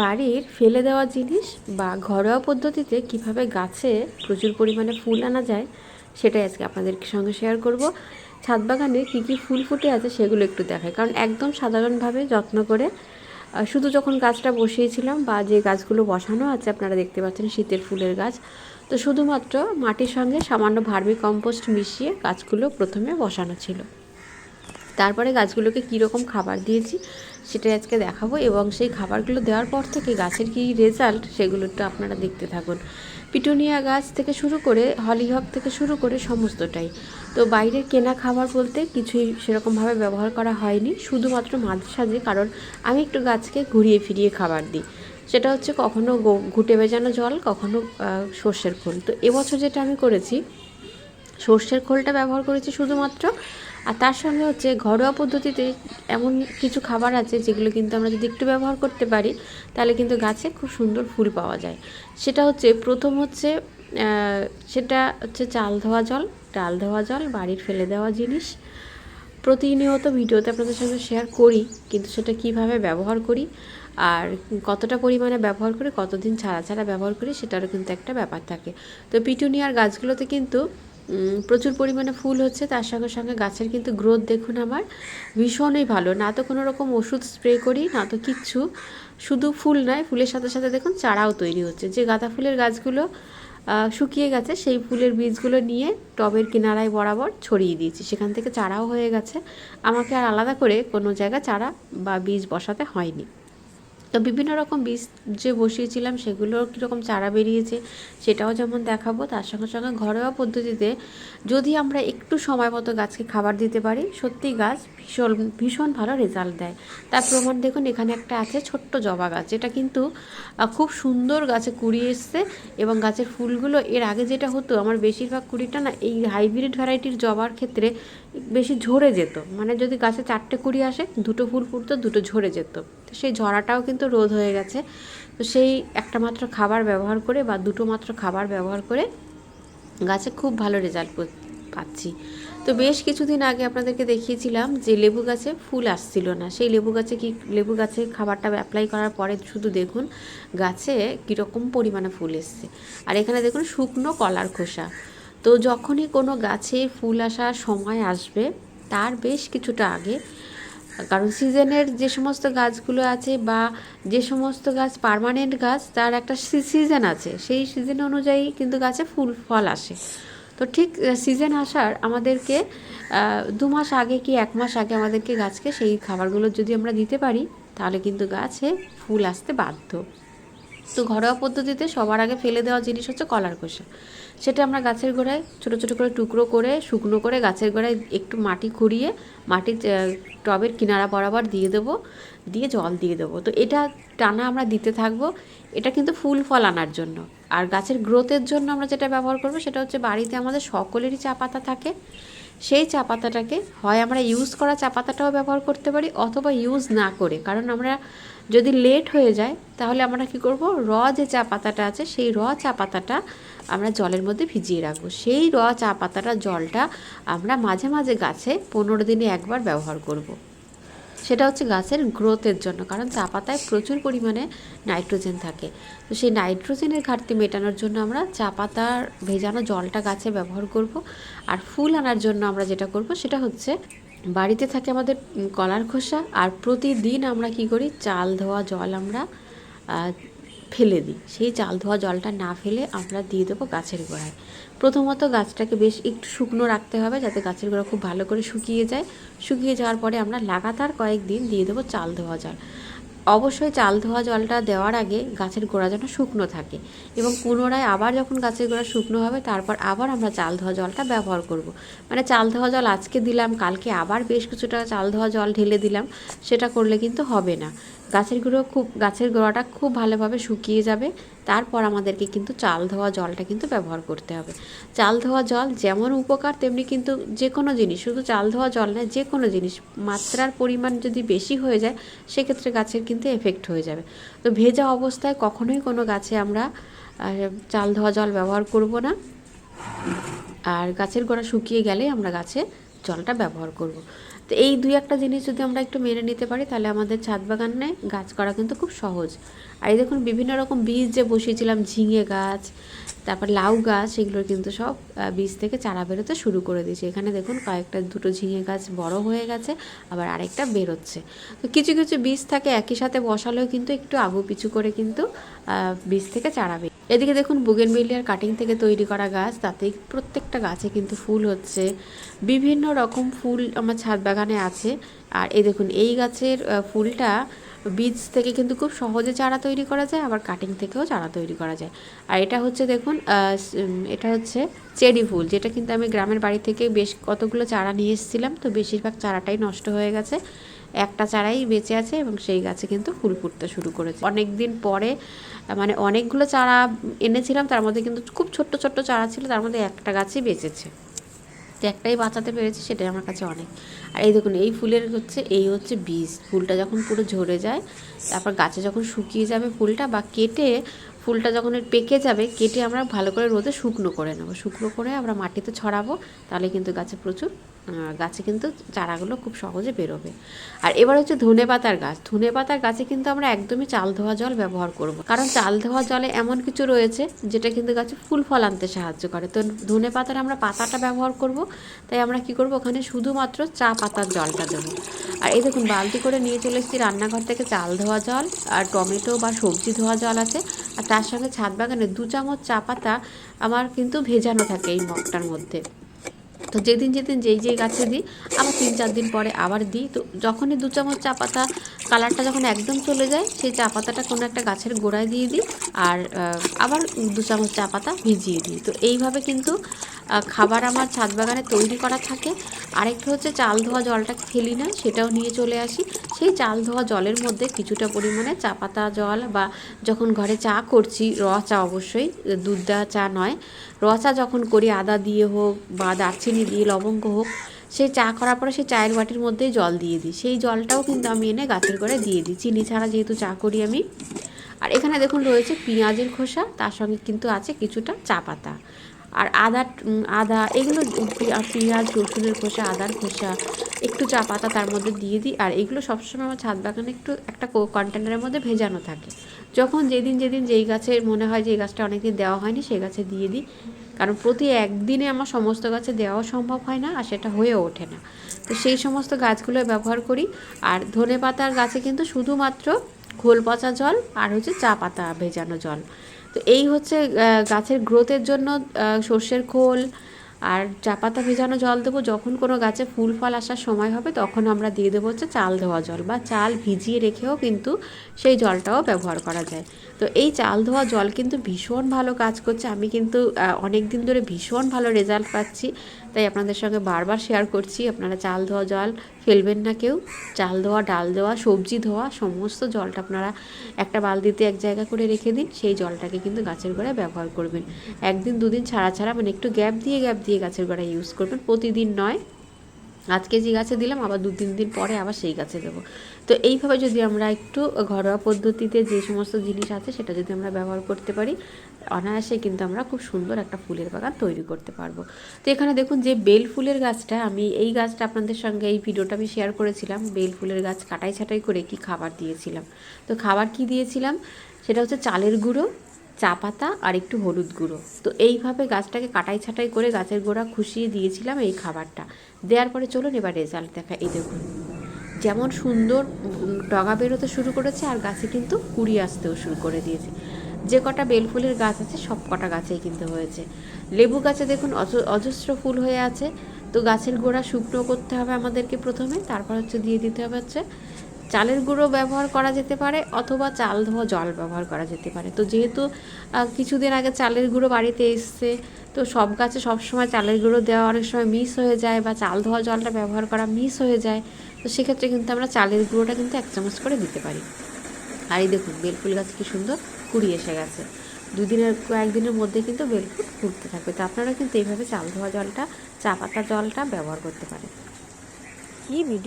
বাড়ির ফেলে দেওয়া জিনিস বা ঘরোয়া পদ্ধতিতে কীভাবে গাছে প্রচুর পরিমাণে ফুল আনা যায়, সেটাই আজকে আপনাদের সঙ্গে শেয়ার করব। ছাদ বাগানে কী কী ফুল ফুটে আছে সেগুলো একটু দেখায় কারণ একদম সাধারণভাবে যত্ন করে শুধু যখন গাছটা বসিয়েছিলাম বা যে গাছগুলো বসানো আছে, আপনারা দেখতে পাচ্ছেন শীতের ফুলের গাছ, তো শুধুমাত্র মাটির সঙ্গে সামান্য ভার্মি কম্পোস্ট মিশিয়ে গাছগুলো প্রথমে বসানো ছিল। তারপরে গাছগুলোকে কীরকম খাবার দিয়েছি সেটাই আজকে দেখাবো এবং সেই খাবারগুলো দেওয়ার পর থেকে গাছের কী রেজাল্ট সেগুলো একটু আপনারা দেখতে থাকুন। পিটুনিয়া গাছ থেকে শুরু করে হলিহক থেকে শুরু করে সমস্তটাই। তো বাইরের কেনা খাবার বলতে কিছুই সেরকমভাবে ব্যবহার করা হয়নি, শুধুমাত্র মাঝে সাঝে কারণ আমি একটু গাছকে ঘুরিয়ে ফিরিয়ে খাবার দিই। সেটা হচ্ছে কখনো ঘুটে ভেজানো জল, কখনো সর্ষের খোল। তো এবছর যেটা আমি করেছি সর্ষের খোলটা ব্যবহার করেছি শুধুমাত্র। আর তার সঙ্গে হচ্ছে ঘরোয়া পদ্ধতিতে এমন কিছু খাবার আছে যেগুলো কিন্তু আমরা যদি একটু ব্যবহার করতে পারি, তাহলে কিন্তু গাছে খুব সুন্দর ফুল পাওয়া যায়। সেটা হচ্ছে প্রথম হচ্ছে সেটা হচ্ছে চাল ধোয়া জল, ডাল ধোয়া জল, বাড়ির ফেলে দেওয়া জিনিস। প্রতিনিয়ত ভিডিওতে আপনাদের সঙ্গে শেয়ার করি, কিন্তু সেটা কীভাবে ব্যবহার করি আর কতটা পরিমাণে ব্যবহার করি, কতদিন ছাড়া ছাড়া ব্যবহার করি, সেটারও কিন্তু একটা ব্যাপার থাকে। তো পিটুনিয়ার গাছগুলোতে কিন্তু প্রচুর পরিমাণে ফুল হচ্ছে, তার সঙ্গে সঙ্গে গাছের কিন্তু গ্রোথ দেখুন আমার ভীষণই ভালো। না তো কোনো রকম ওষুধ স্প্রে করি, না তো কিচ্ছু, শুধু ফুল নয়, ফুলের সাথে সাথে দেখুন চারাও তৈরি হচ্ছে। যে গাঁদা ফুলের গাছগুলো শুকিয়ে গেছে, সেই ফুলের বীজগুলো নিয়ে টবের কিনারায় বরাবর ছড়িয়ে দিয়েছি। সেখান থেকে চারাও হয়ে গেছে। আমাকে আর আলাদা করে কোনো জায়গা চারা বা বীজ বসাতে হয়নি। তো বিভিন্ন রকম বীজ যে বসিয়েছিলাম, সেগুলোর কীরকম চারা বেরিয়েছে সেটাও যেমন দেখাবো। তার সঙ্গে সঙ্গে ঘরোয়া পদ্ধতিতে যদি আমরা একটু সময় মতো গাছকে খাবার দিতে পারি সত্যি গাছ ভীষণ ভীষণ ভালো রেজাল্ট দেয়। তার প্রমাণ দেখুন, এখানে একটা আছে ছোট্ট জবা গাছ, যেটা কিন্তু খুব সুন্দর গাছে কুড়ি এসছে এবং গাছের ফুলগুলো এর আগে যেটা হতো, আমার বেশিরভাগ কুড়িটা না এই হাইব্রিড ভ্যারাইটির জবার ক্ষেত্রে বেশি ঝরে যেত। মানে যদি গাছে চারটে কুড়ি আসে, দুটো ফুল ফুটতো, দুটো ঝরে যেত। তো সেই ঝরাটাও কিন্তু রোধ হয়ে গেছে। তো সেই একটা মাত্র খাবার ব্যবহার করে বা দুটো মাত্র খাবার ব্যবহার করে গাছে খুব ভালো রেজাল্ট পাচ্ছি। তো বেশ কিছুদিন আগে আপনাদেরকে দেখিয়েছিলাম যে লেবু গাছে ফুল আসছিল না। সেই লেবু গাছে কি, লেবু গাছে খাবারটা অ্যাপ্লাই করার পরে শুধু দেখুন গাছে কীরকম পরিমাণে ফুল এসছে। আর এখানে দেখুন শুকনো কলার খোসা। তো যখনই কোনো গাছে ফুল আসার সময় আসবে, তার বেশ কিছুটা আগে কারণ সিজনের যে সমস্ত গাছগুলো আছে বা যে সমস্ত গাছ পারমানেন্ট গাছ, তার একটা সিজন আছে। সেই সিজন অনুযায়ী কিন্তু গাছে ফুল, ফল আসে। তো ঠিক সিজন আসার আমাদেরকে দু মাস আগে কি এক মাস আগে আমাদেরকে গাছকে সেই খাবারগুলো যদি আমরা দিতে পারি, তাহলে কিন্তু গাছে ফুল আসতে বাধ্য। তো ঘরোয়া পদ্ধতিতে সবার আগে ফেলে দেওয়া জিনিস হচ্ছে কলার খোসা। সেটা আমরা গাছের গোড়ায় ছোট ছোট করে টুকরো করে, শুকনো করে গাছের গোড়ায় একটু মাটি খুঁড়িয়ে মাটির টবের কিনারা বরাবর দিয়ে দেবো, দিয়ে জল দিয়ে দেবো। তো এটা টানা আমরা দিতে থাকব। এটা কিন্তু ফুল ফল আনার জন্য। আর গাছের গ্রোথের জন্য আমরা যেটা ব্যবহার করব সেটা হচ্ছে বাড়িতে আমাদের সকলেরই চা পাতা থাকে। সেই চা পাতাটাকে হয় আমরা ইউজ করা চা পাতাটাও ব্যবহার করতে পারি অথবা ইউজ না করে। কারণ আমরা যদি লেট হয়ে যায়, তাহলে আমরা কি করব? র যে চা পাতাটা আছে, সেই র চা পাতাটা আমরা জলের মধ্যে ভিজিয়ে রাখব। সেই র চা পাতাটা, জলটা আমরা মাঝে মাঝে গাছে পনেরো দিনে একবার ব্যবহার করব। সেটা হচ্ছে গাছের গ্রোথের জন্য, কারণ চা পাতায় প্রচুর পরিমাণে নাইট্রোজেন থাকে। তো সেই নাইট্রোজেনের ঘাটতি মেটানোর জন্য আমরা চা পাতার ভেজানো জলটা গাছে ব্যবহার করব। আর ফুল আনার জন্য আমরা যেটা করব, সেটা হচ্ছে বাড়িতে থাকে আমাদের কলার খোসা আর প্রতিদিন আমরা কি করি, চাল ধোয়া জল আমরা ফেলে দিই। সেই চাল ধোয়া জলটা না ফেলে আমরা দিয়ে দেবো গাছের গোড়ায়। প্রথমত গাছটাকে বেশ একটু শুকনো রাখতে হবে যাতে গাছের গোড়া খুব ভালো করে শুকিয়ে যায়। শুকিয়ে যাওয়ার পরে আমরা লাগাতার কয়েকদিন দিয়ে দেবো চাল ধোয়া জল। অবশ্যই চাল ধোয়া জলটা দেওয়ার আগে গাছের গোড়া যেন শুকনো থাকে এবং পুনরায় আবার যখন গাছের গোড়া শুকনো হবে, তারপর আবার আমরা চাল ধোয়া জলটা ব্যবহার করব। মানে চাল ধোয়া জল আজকে দিলাম, কালকে আবার বেশ কিছুটা চাল ধোয়া জল ঢেলে দিলাম, সেটা করলে কিন্তু হবে না গাছের গুঁড়ো খুব, গাছের গোড়াটা খুব ভালোভাবে শুকিয়ে যাবে। তারপর আমাদেরকে কিন্তু চাল ধোয়া জলটা কিন্তু ব্যবহার করতে হবে। চাল ধোয়া জল যেমন উপকার, তেমনি কিন্তু যে কোনো জিনিস, শুধু চাল ধোয়া জল নয় যে কোনো জিনিস মাত্রার পরিমাণ যদি বেশি হয়ে যায়, সেক্ষেত্রে গাছের কিন্তু এফেক্ট হয়ে যাবে। তো ভেজা অবস্থায় কখনোই কোনো গাছে আমরা চাল ধোয়া জল ব্যবহার করব না। আর গাছের গোড়া শুকিয়ে গেলে আমরা গাছে জলটা ব্যবহার করব। তো এই দুই একটা জিনিস যদি আমরা একটু মেনে নিতে পারি, তাহলে আমাদের ছাদ বাগানে গাছ করা কিন্তু খুব সহজ। আর এই দেখুন, বিভিন্ন রকম বীজ যে বসিয়েছিলাম, ঝিঙে গাছ, তারপর লাউ গাছ, এগুলোর কিন্তু সব বীজ থেকে চারা বেরোতে শুরু করে দিয়েছে। এখানে দেখুন, কয়েকটা দুটো ঝিঙে গাছ বড় হয়ে গেছে, আবার আরেকটা বেরোচ্ছে। তো কিছু কিছু বীজ থাকে একই সাথে বসালেও কিন্তু একটু আগু পিছু করে কিন্তু বীজ থেকে চারা বের এদিকে দেখুন বুগেনবেলিয়ার কাটিং থেকে তৈরি করা গাছ তাতেই প্রত্যেকটা গাছে কিন্তু ফুল হচ্ছে। বিভিন্ন রকম ফুল আমার ছাদ বাগানে আছে। আর এই দেখুন, এই গাছের ফুলটা বীজ থেকে কিন্তু খুব সহজে চারা তৈরি করা যায়, আবার কাটিং থেকেও চারা তৈরি করা যায়। আর এটা হচ্ছে দেখুন এটা হচ্ছে চেরি ফুল, যেটা কিন্তু আমি গ্রামের বাড়ি থেকে বেশ কতগুলো চারা নিয়ে এসেছিলাম, তো বেশিরভাগ চারাটাই নষ্ট হয়ে গেছে। একটা চারাই বেঁচে আছে এবং সেই গাছে কিন্তু ফুল ফুটতে শুরু করেছে। অনেক দিন পরে মানে অনেকগুলো চারা এনেছিলাম, তার মধ্যে কিন্তু খুব ছোট্ট ছোট্ট চারা ছিল, তার মধ্যে একটা গাছই বেঁচেছে। তো একটাই বাঁচাতে পেরেছি, সেটাই আমার কাছে অনেক। আর এই দেখুন, এই ফুলের হচ্ছে, এই হচ্ছে বীজ। ফুলটা যখন পুরো ঝরে যায়, তারপর গাছে যখন শুকিয়ে যাবে ফুলটা বা কেটে ফুলটা যখন পেকে যাবে, কেটে আমরা ভালো করে রোদে শুকনো করে নেব। শুকনো করে আমরা মাটিতে ছড়াবো, তাহলে কিন্তু গাছে প্রচুর গাছে কিন্তু চারাগুলো খুব সহজে বেরোবে। আর এবার হচ্ছে ধনে পাতার গাছ। ধনে পাতার গাছে কিন্তু আমরা একদমই চাল ধোয়া জল ব্যবহার করব। কারণ চাল ধোয়া জলে এমন কিছু রয়েছে, যেটা কিন্তু গাছে ফুল ফল আনতে সাহায্য করে। তো ধনে পাতার আমরা পাতাটা ব্যবহার করব, তাই আমরা কি করব, ওখানে শুধুমাত্র চা পাতার জলটা দেবো। আর এই দেখুন, বালতি করে নিয়ে চলে এসেছি রান্নাঘর থেকে চাল ধোয়া জল, আর টমেটো বা সবজি ধোয়া জল আছে। আর তার সঙ্গে ছাদ বাগানে দু চামচ চা পাতা আমার কিন্তু ভেজানো থাকে এই মগটার মধ্যে। তো যেদিন যেদিন যেই যেই গাছে দিই, আবার তিন চার দিন পরে আবার দিই। তো যখনই দু চামচ চা পাতা কালারটা যখন একদম চলে যায়, সেই চা পাতাটা কোনো একটা গাছের গোড়ায় দিয়ে দিই আর আবার দু চামচ চা পাতা ভিজিয়ে দিই। তো এইভাবে কিন্তু খাবার আমার ছাদ বাগানে তৈরি করা থাকে। আরেকটা হচ্ছে চাল ধোয়া জলটা ফেলি না, সেটাও নিয়ে চলে আসি। সেই চাল ধোয়া জলের মধ্যে কিছুটা পরিমাণে চা পাতা জল বা যখন ঘরে চা করছি র চা অবশ্যই, দুধ দেওয়া চা নয়। র চা যখন করি, আদা দিয়ে হোক বা দারচিনি দিয়ে, লবঙ্গ হোক, সেই চা করার পরে সেই চায়ের বাটির মধ্যেই জল দিয়ে দিই। সেই জলটাও কিন্তু আমি এনে গাছের গোড়ায় দিয়ে দিই। চিনি ছাড়া যেহেতু চা করি আমি। আর এখানে দেখুন রয়েছে পেঁয়াজের খোসা, তার সঙ্গে কিন্তু আছে কিছুটা চা পাতা। আর আদা আদা, এগুলো পেঁয়াজ, রসুনের খোসা, আদার খোসা, একটু চা পাতা তার মধ্যে দিয়ে দিই। আর এগুলো সবসময় আমার ছাদ বাগানে একটু একটা কন্টেনারের মধ্যে ভেজানো থাকে। যখন যেদিন যেদিন যেই গাছে মনে হয় যে এই গাছটা অনেকদিন দেওয়া হয়নি, সেই গাছে দিয়ে দিই। কারণ প্রতি একদিনে আমার সমস্ত গাছে দেওয়াও সম্ভব হয় না, আর সেটা হয়ে ওঠে না। তো সেই সমস্ত গাছগুলো ব্যবহার করি। আর ধনে পাতার গাছে কিন্তু শুধুমাত্র খোল পচা জল আর হচ্ছে চা পাতা ভেজানো জল। তো এই হচ্ছে গাছের গ্রোথের জন্য সর্ষের খোল আর চা পাতা ভেজানো জল দেবো। যখন কোনো গাছে ফুল ফল আসার সময় হবে, তখন আমরা দিয়ে দেবো হচ্ছে চাল ধোয়া জল বা চাল ভিজিয়ে রেখেও কিন্তু সেই জলটাও ব্যবহার করা যায়। তো এই চাল ধোয়া জল কিন্তু ভীষণ ভালো কাজ করছে। আমি কিন্তু অনেক দিন ধরে ভীষণ ভালো রেজাল্ট পাচ্ছি। তাই আপনাদের সঙ্গে বারবার শেয়ার করছি। আপনারা চাল ধোয়া জল ফেলবেন না কেউ। চাল ধোয়া, ডাল ধোয়া, সবজি ধোয়া, সমস্ত জলটা আপনারা একটা বালতিতে এক জায়গা করে রেখে দিন। সেই জলটাকে কিন্তু গাছের গোড়ায় ব্যবহার করবেন। একদিন, দুদিন ছাড়া ছাড়া মানে একটু গ্যাপ দিয়ে গ্যাপ দিয়ে গাছের গোড়ায় ইউজ করবেন। প্রতিদিন নয়। আজকে যে গাছে দিলাম, আবার দু তিন দিন পরে আবার সেই গাছে দেবো। তো এইভাবে যদি আমরা একটু ঘরোয়া পদ্ধতিতে যে সমস্ত জিনিস আছে সেটা যদি আমরা ব্যবহার করতে পারি, অনায়াসে কিন্তু আমরা খুব সুন্দর একটা ফুলের বাগান তৈরি করতে পারব। তো এখানে দেখুন যে বেল ফুলের গাছটা, আমি এই গাছটা আপনাদের সঙ্গে এই ভিডিওটা আমি শেয়ার করেছিলাম, বেল ফুলের গাছ কাটাই ছাটাই করে কি খাবার দিয়েছিলাম। তো খাবার কি দিয়েছিলাম? সেটা হচ্ছে চালের গুঁড়ো, চা পাতা আর একটু হলুদ গুঁড়ো। তো এইভাবে গাছটাকে কাটাই ছাটাই করে গাছের গোড়া খুশিয়ে দিয়েছিলাম এই খাবারটা। দেওয়ার পরে চলুন এবার রেজাল্ট দেখা, এই দেখুন। যেমন সুন্দর ডগা বেরোতে শুরু করেছে আর গাছে কিন্তু কুড়ি আসতেও শুরু করে দিয়েছে। যে কটা বেলফুলের গাছ আছে সব কটা গাছেই কিন্তু হয়েছে। লেবু গাছে দেখুন অজ- অজস্র ফুল হয়ে আছে। তো গাছের গোড়া শুকনো করতে হবে আমাদেরকে প্রথমে, তারপর হচ্ছে দিয়ে দিতে হবে হচ্ছে চালের গুঁড়ো ব্যবহার করা যেতে পারে অথবা চাল ধোয়া জল ব্যবহার করা যেতে পারে। তো যেহেতু কিছুদিন আগে চালের গুঁড়ো বাড়িতে এসছে, তো সব গাছে সব সময় চালের গুঁড়ো দেওয়া অনেক সময় মিস হয়ে যায় বা চাল ধোয়া জলটা ব্যবহার করা মিস হয়ে যায়। তো সেক্ষেত্রে কিন্তু আমরা চালের গুঁড়োটা কিন্তু এক চামচ করে দিতে পারি। আর এই দেখুন, বেলফুল গাছ কি সুন্দর কুড়ি এসে গেছে। দুদিনের, কয়েকদিনের মধ্যে কিন্তু বেলফুল ফুটতে থাকবে। তো আপনারা কিন্তু এইভাবে চাল ধোয়া জলটা, চা পাতা জলটা ব্যবহার করতে পারেন। কী ভিডিও